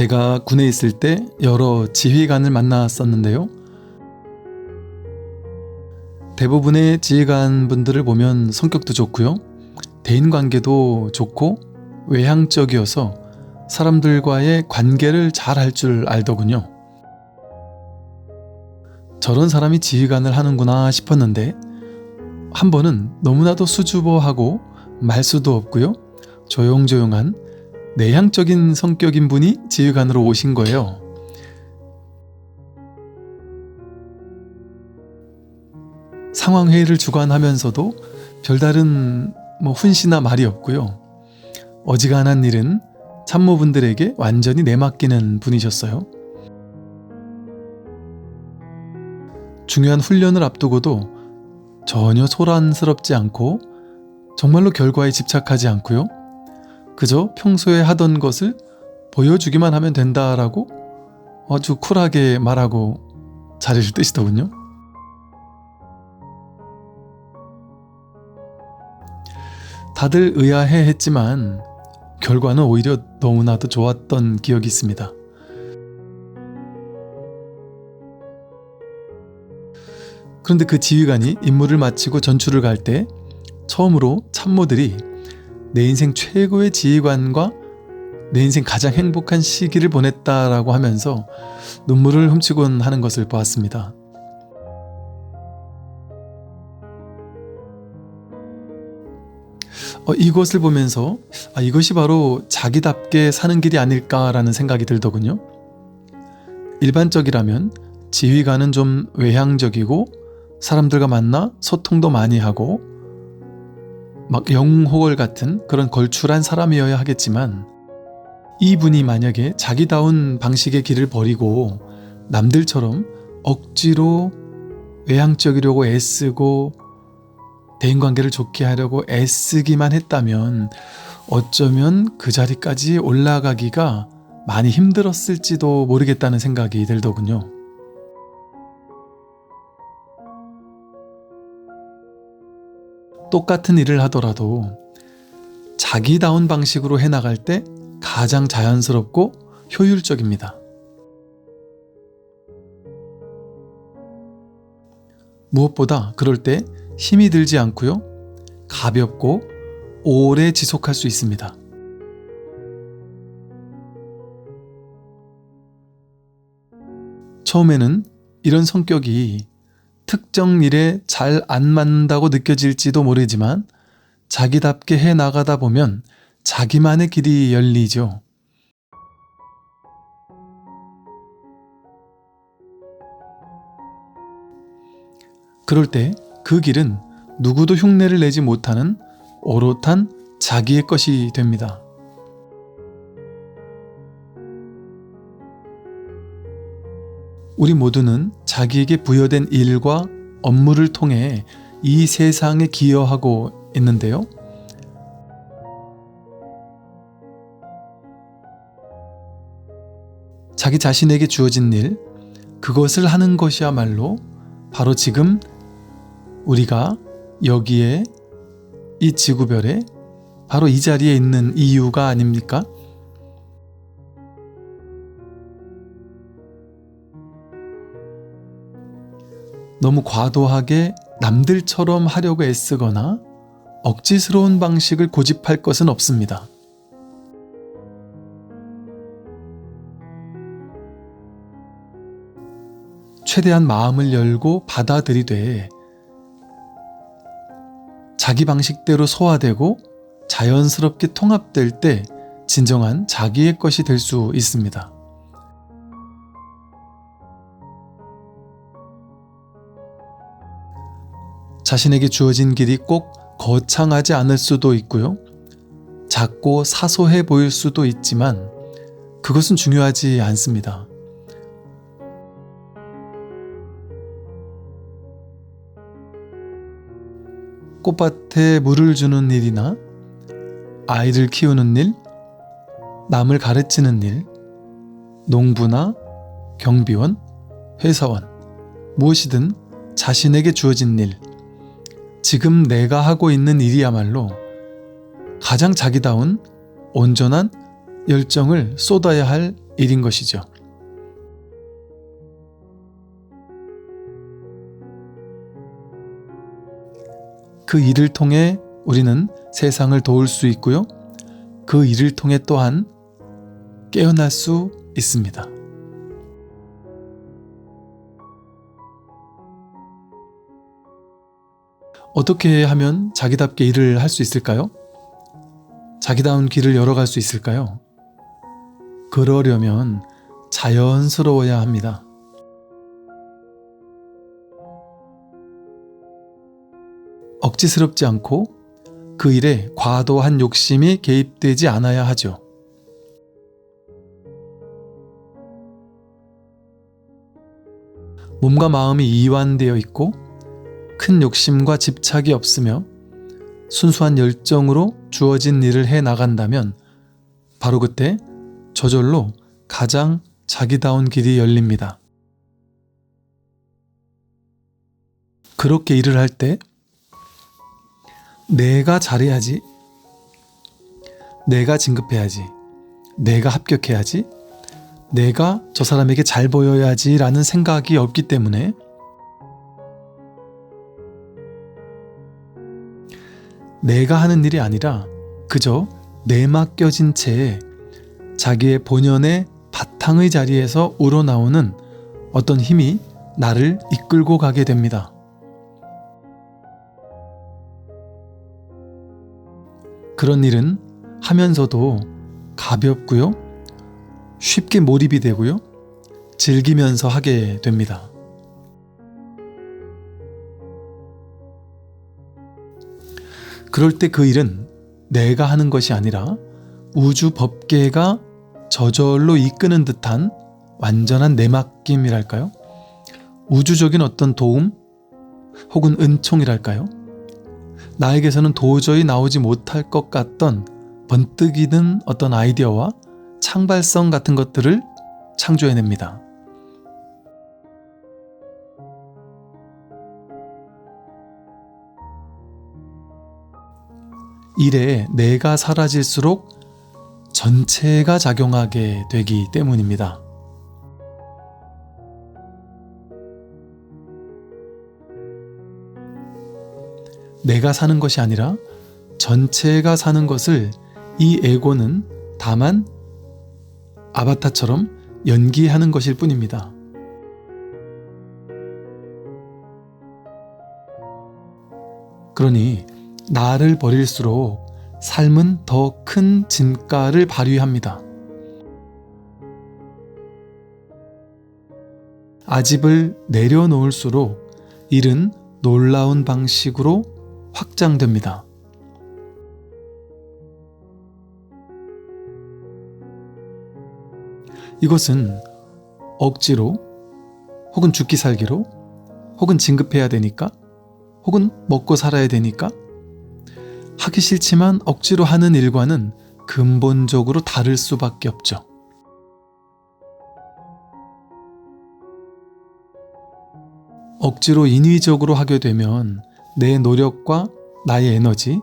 제가 군에 있을 때 여러 지휘관을 만났었는데요. 대부분의 지휘관 분들을 보면 성격도 좋고요. 대인 관계도 좋고 외향적이어서 사람들과의 관계를 잘 할 줄 알더군요. 저런 사람이 지휘관을 하는구나 싶었는데 한 번은 너무나도 수줍어하고 말수도 없고요. 조용조용한 내향적인 성격인 분이 지휘관으로 오신 거예요. 상황 회의를 주관하면서도 별다른 뭐 훈시나 말이 없고요. 어지간한 일은 참모분들에게 완전히 내맡기는 분이셨어요. 중요한 훈련을 앞두고도 전혀 소란스럽지 않고 정말로 결과에 집착하지 않고요. 그저 평소에 하던 것을 보여주기만 하면 된다라고 아주 쿨하게 말하고 자리를 뜨시더군요. 다들 의아해 했지만 결과는 오히려 너무나도 좋았던 기억이 있습니다. 그런데 그 지휘관이 임무를 마치고 전출을 갈 때 처음으로 참모들이 내 인생 최고의 지휘관과 내 인생 가장 행복한 시기를 보냈다라고 하면서 눈물을 훔치곤 하는 것을 보았습니다. 어, 이것을 보면서 아, 이것이 바로 자기답게 사는 길이 아닐까라는 생각이 들더군요. 일반적이라면 지휘관은 좀 외향적이고 사람들과 만나 소통도 많이 하고 막 영웅호걸 같은 그런 걸출한 사람이어야 하겠지만 이분이 만약에 자기다운 방식의 길을 버리고 남들처럼 억지로 외향적이려고 애쓰고 대인관계를 좋게 하려고 애쓰기만 했다면 어쩌면 그 자리까지 올라가기가 많이 힘들었을지도 모르겠다는 생각이 들더군요. 똑같은 일을 하더라도 자기다운 방식으로 해나갈 때 가장 자연스럽고 효율적입니다. 무엇보다 그럴 때 힘이 들지 않고요. 가볍고 오래 지속할 수 있습니다. 처음에는 이런 성격이 특정 일에 잘 안 맞는다고 느껴질지도 모르지만 자기답게 해 나가다 보면 자기만의 길이 열리죠. 그럴 때 그 길은 누구도 흉내를 내지 못하는 오롯한 자기의 것이 됩니다. 우리 모두는 자기에게 부여된 일과 업무를 통해 이 세상에 기여하고 있는데요. 자기 자신에게 주어진 일, 그것을 하는 것이야말로 바로 지금 우리가 여기에 이 지구별에 바로 이 자리에 있는 이유가 아닙니까? 너무 과도하게 남들처럼 하려고 애쓰거나 억지스러운 방식을 고집할 것은 없습니다. 최대한 마음을 열고 받아들이되 자기 방식대로 소화되고 자연스럽게 통합될 때 진정한 자기의 것이 될 수 있습니다. 자신에게 주어진 길이 꼭 거창하지 않을 수도 있고요. 작고 사소해 보일 수도 있지만 그것은 중요하지 않습니다. 꽃밭에 물을 주는 일이나 아이를 키우는 일, 남을 가르치는 일, 농부나 경비원, 회사원, 무엇이든 자신에게 주어진 일, 지금 내가 하고 있는 일이야말로 가장 자기다운 온전한 열정을 쏟아야 할 일인 것이죠. 그 일을 통해 우리는 세상을 도울 수 있고요. 그 일을 통해 또한 깨어날 수 있습니다. 어떻게 하면 자기답게 일을 할 수 있을까요? 자기다운 길을 열어갈 수 있을까요? 그러려면 자연스러워야 합니다. 억지스럽지 않고 그 일에 과도한 욕심이 개입되지 않아야 하죠. 몸과 마음이 이완되어 있고 큰 욕심과 집착이 없으며 순수한 열정으로 주어진 일을 해 나간다면 바로 그때 저절로 가장 자기다운 길이 열립니다. 그렇게 일을 할 때 내가 잘해야지, 내가 진급해야지, 내가 합격해야지, 내가 저 사람에게 잘 보여야지라는 생각이 없기 때문에 내가 하는 일이 아니라 그저 내맡겨진 채 자기의 본연의 바탕의 자리에서 우러나오는 어떤 힘이 나를 이끌고 가게 됩니다. 그런 일은 하면서도 가볍고요. 쉽게 몰입이 되고요. 즐기면서 하게 됩니다. 그럴 때 그 일은 내가 하는 것이 아니라 우주 법계가 저절로 이끄는 듯한 완전한 내맡김이랄까요? 우주적인 어떤 도움 혹은 은총이랄까요? 나에게서는 도저히 나오지 못할 것 같던 번뜩이 든 어떤 아이디어와 창발성 같은 것들을 창조해냅니다. 일에 내가 사라질수록 전체가 작용하게 되기 때문입니다. 내가 사는 것이 아니라 전체가 사는 것을 이 에고는 다만 아바타처럼 연기하는 것일 뿐입니다. 그러니 나를 버릴수록 삶은 더 큰 진가를 발휘합니다. 아집을 내려놓을수록 일은 놀라운 방식으로 확장됩니다. 이것은 억지로 혹은 죽기 살기로 혹은 진급해야 되니까 혹은 먹고 살아야 되니까 하기 싫지만 억지로 하는 일과는 근본적으로 다를 수밖에 없죠. 억지로 인위적으로 하게 되면 내 노력과 나의 에너지,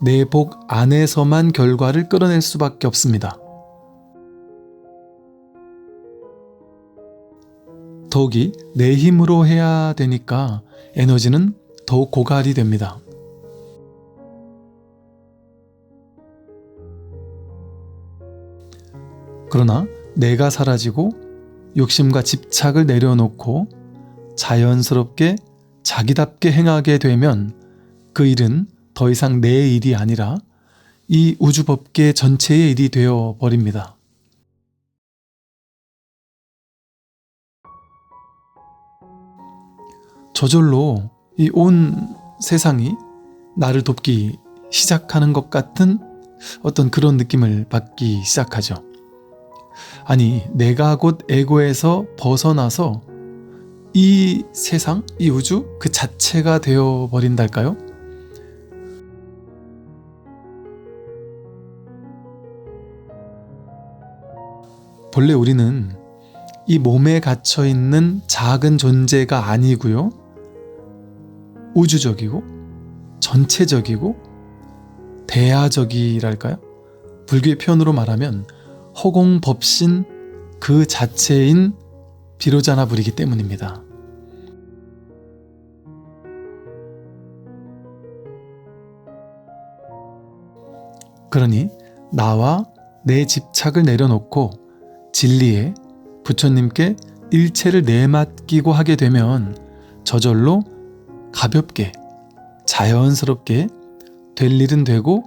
내 복 안에서만 결과를 끌어낼 수밖에 없습니다. 더욱이 내 힘으로 해야 되니까 에너지는 더욱 고갈이 됩니다. 그러나 내가 사라지고 욕심과 집착을 내려놓고 자연스럽게 자기답게 행하게 되면 그 일은 더 이상 내 일이 아니라 이 우주법계 전체의 일이 되어 버립니다. 저절로 이 온 세상이 나를 돕기 시작하는 것 같은 어떤 그런 느낌을 받기 시작하죠. 아니, 내가 곧 에고에서 벗어나서 이 세상, 이 우주 그 자체가 되어 버린달까요? 본래 우리는 이 몸에 갇혀 있는 작은 존재가 아니고요. 우주적이고 전체적이고 대야적이랄까요? 불교의 표현으로 말하면 허공 법신 그 자체인 비로자나불이기 때문입니다. 그러니 나와 내 집착을 내려놓고 진리에 부처님께 일체를 내맡기고 하게 되면 저절로 가볍게 자연스럽게 될 일은 되고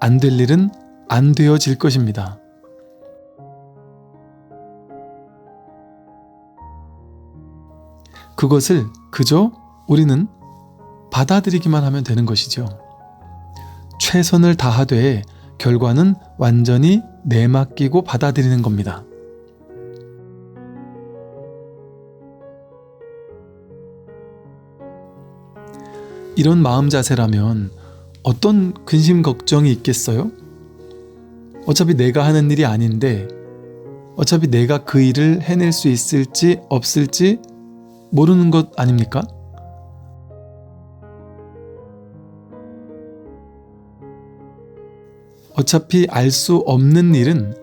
안 될 일은 안 되어질 것입니다. 그것을 그저 우리는 받아들이기만 하면 되는 것이죠. 최선을 다하되 결과는 완전히 내맡기고 받아들이는 겁니다. 이런 마음 자세라면 어떤 근심 걱정이 있겠어요? 어차피 내가 하는 일이 아닌데 어차피 내가 그 일을 해낼 수 있을지 없을지 모르는 것 아닙니까? 어차피 알 수 없는 일은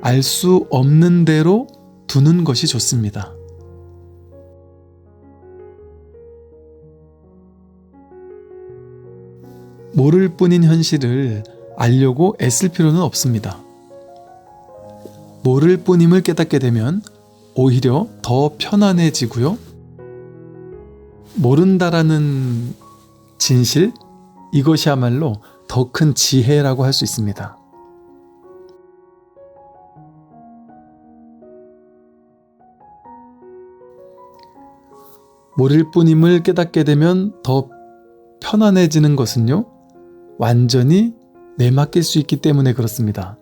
알 수 없는 대로 두는 것이 좋습니다. 모를 뿐인 현실을 알려고 애쓸 필요는 없습니다. 모를 뿐임을 깨닫게 되면 오히려 더 편안해지고요. 모른다라는 진실, 이것이야말로 더 큰 지혜라고 할 수 있습니다. 모를 뿐임을 깨닫게 되면 더 편안해지는 것은요, 완전히 내맡길 수 있기 때문에 그렇습니다.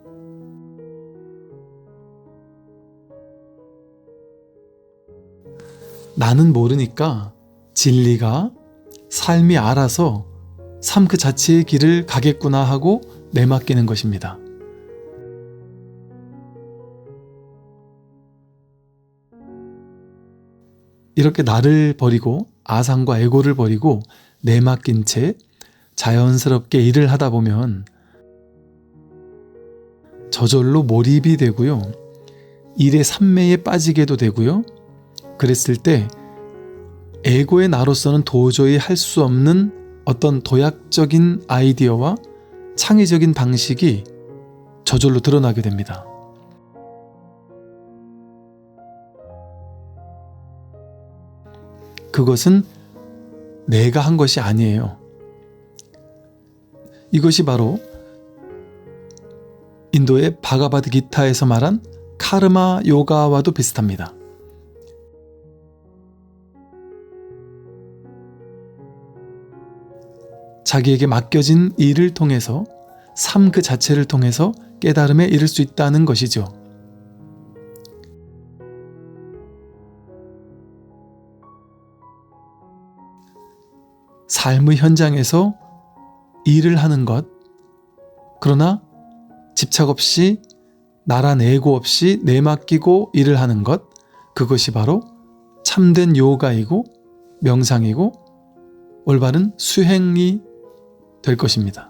나는 모르니까 진리가 삶이 알아서 삶 그 자체의 길을 가겠구나 하고 내맡기는 것입니다. 이렇게 나를 버리고 아상과 에고를 버리고 내맡긴 채 자연스럽게 일을 하다 보면 저절로 몰입이 되고요. 일의 산매에 빠지게도 되고요. 그랬을 때 에고의 나로서는 도저히 할 수 없는 어떤 도약적인 아이디어와 창의적인 방식이 저절로 드러나게 됩니다. 그것은 내가 한 것이 아니에요. 이것이 바로 인도의 바가바드 기타에서 말한 카르마 요가와도 비슷합니다. 자기에게 맡겨진 일을 통해서 삶 그 자체를 통해서 깨달음에 이를 수 있다는 것이죠. 삶의 현장에서 일을 하는 것, 그러나 집착 없이 나란 애고 없이 내맡기고 일을 하는 것, 그것이 바로 참된 요가이고 명상이고 올바른 수행이 될 것입니다.